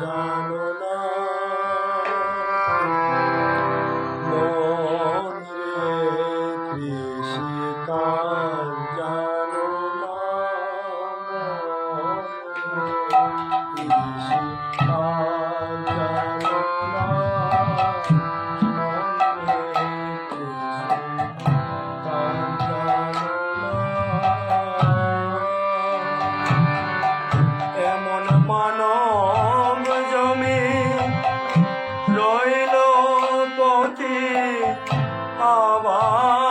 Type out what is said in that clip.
জানো না মন রে কৃষিকার আবার